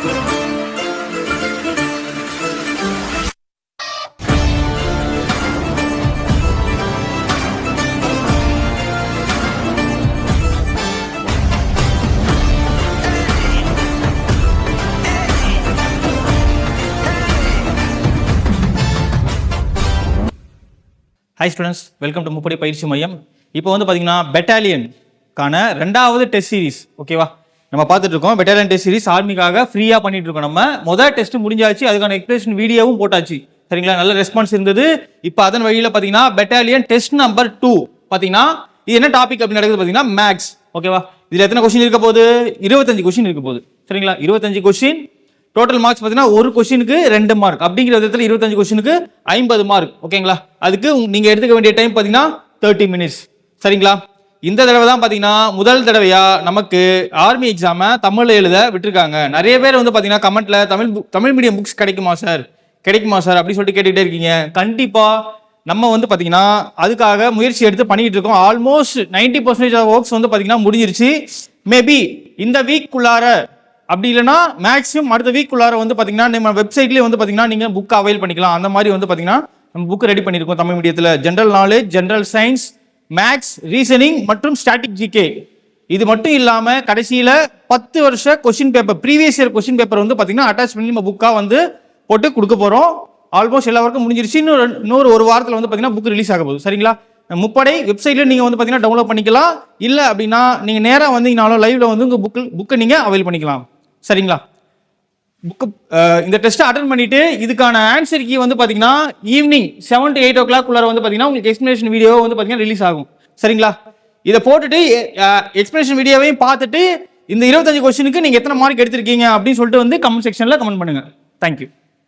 Hi students welcome to முப்படை பயிற்சி மையம் இப்போ வந்து பார்த்தீங்கன்னா பெட்டாலியனுக்கான ரெண்டாவது டெஸ்ட் சீரிஸ் ஓகேவா நம்ம பார்த்துட்டு இருக்கோம். பெட்டாலியன் டெஸ்ட் சீரிஸ் ஆர்மிக்காக ஃப்ரீயாக பண்ணிட்டு இருக்கோம் நம்ம. முதல் டெஸ்ட் முடிஞ்சாச்சு. அதுக்கான எக்ஸ்பிளேஷன் வீடியோவும் போட்டாச்சு. சரிங்களா? நல்ல ரெஸ்பான்ஸ் இருந்தது. இப்போ அதன் வழியில் பார்த்தீங்கன்னா பெட்டாலியன் டெஸ்ட் நம்பர் டூ பார்த்தீங்கன்னா இது என்ன டாபிக் அப்படின்னு நடக்குது பார்த்தீங்கன்னா மேக்ஸ் ஓகேவா இதில் எத்தனை கொஸ்டின் இருக்க போகுது? இருபத்தஞ்சு கொஸ்டின் இருக்க போகுது. சரிங்களா? இருபத்தஞ்சு கொஸ்டின் டோட்டல் மார்க்ஸ் பார்த்தீங்கன்னா ஒரு கொஸ்டினுக்கு ரெண்டு மார்க் அப்படிங்கிற விதத்தில் இருபத்தஞ்சு கொஸ்டினுக்கு ஐம்பது மார்க் ஓகேங்களா அதுக்கு நீங்கள் எடுத்துக்க வேண்டிய டைம் பார்த்தீங்கன்னா தேர்ட்டி மினிட்ஸ் சரிங்களா? இந்த தடவை தான் பார்த்தீங்கன்னா முதல் தடவையா நமக்கு ஆர்மி எக்ஸாமை தமிழில் எழுத விட்டுருக்காங்க. நிறைய பேர் வந்து பார்த்தீங்கன்னா கமெண்ட்டில் தமிழ் தமிழ் மீடியம் புக்ஸ் கிடைக்குமா சார் கிடைக்குமா சார் அப்படின்னு சொல்லிட்டு கேட்டுக்கிட்டே இருக்கீங்க. கண்டிப்பாக நம்ம வந்து பார்த்தீங்கன்னா அதுக்காக முயற்சி எடுத்து பண்ணிக்கிட்டு இருக்கோம். Almost ninety percentage of works வந்து பார்த்தீங்கன்னா முடிஞ்சிருச்சு. மேபி இந்த வீக்குள்ளார அப்படி இல்லைன்னா மேக்ஸிமம் அடுத்த வீக் உள்ளார வந்து பார்த்தீங்கன்னா நம்ம வெப்சைட்லேயே வந்து பார்த்தீங்கன்னா நீங்கள் புக் அவைல் பண்ணிக்கலாம். அந்த மாதிரி வந்து பார்த்தீங்கன்னா நம்ம புக் ரெடி பண்ணியிருக்கோம் தமிழ் மீடியத்தில் general knowledge general science maths reasoning மற்றும் ஸ்டாட்டிக் ஜிகே இது மட்டும் இல்லாமல் கடைசியில் பத்து வருஷ question paper previous year question paper வந்து பார்த்தீங்கன்னா அட்டாச் பண்ணி நம்ம புக்காக வந்து போட்டு கொடுக்க போகிறோம் ஆல்மோஸ்ட் எல்லா ஒர்க்கும் முடிஞ்சிருச்சு. இன்னொரு இன்னொரு ஒரு வாரத்தில் வந்து பார்த்தீங்கன்னா புக் ரிலீஸ் ஆக போகுது. சரிங்களா? முப்படை வெப்சைட்டில் நீங்கள் வந்து பார்த்தீங்கன்னா டவுன்லோட் பண்ணிக்கலாம். இல்லை அப்படின்னா நீங்கள் நேராக வந்தீங்கனாலும் லைவில் வந்து உங்கள் புக்கு புக்கை நீங்கள் அவைல் பண்ணிக்கலாம். சரிங்களா? புக்கு uh, இந்த டெஸ்ட்டை அட்டன் பண்ணிட்டு இதுக்கான ஆன்சர் கீ வந்து பார்த்தீங்கன்னா evening seven to eight o'clock உள்ளார வந்து பார்த்தீங்கன்னா உங்களுக்கு எக்ஸ்பிளேஷன் வீடியோ வந்து பார்த்தீங்கன்னா ரிலீஸ் ஆகும். சரிங்களா? இதை போட்டுட்டு uh, எக்ஸ்பிளேஷன் வீடியோவையும் பார்த்துட்டு இந்த இருபத்தஞ்சு கொஸ்டினுக்கு நீங்கள் எத்தனை மார்க் எடுத்திருக்கீங்க அப்படின்னு சொல்லிட்டு வந்து கமெண்ட் செக்ஷனில் கமெண்ட் பண்ணுங்கள் தேங்க்யூ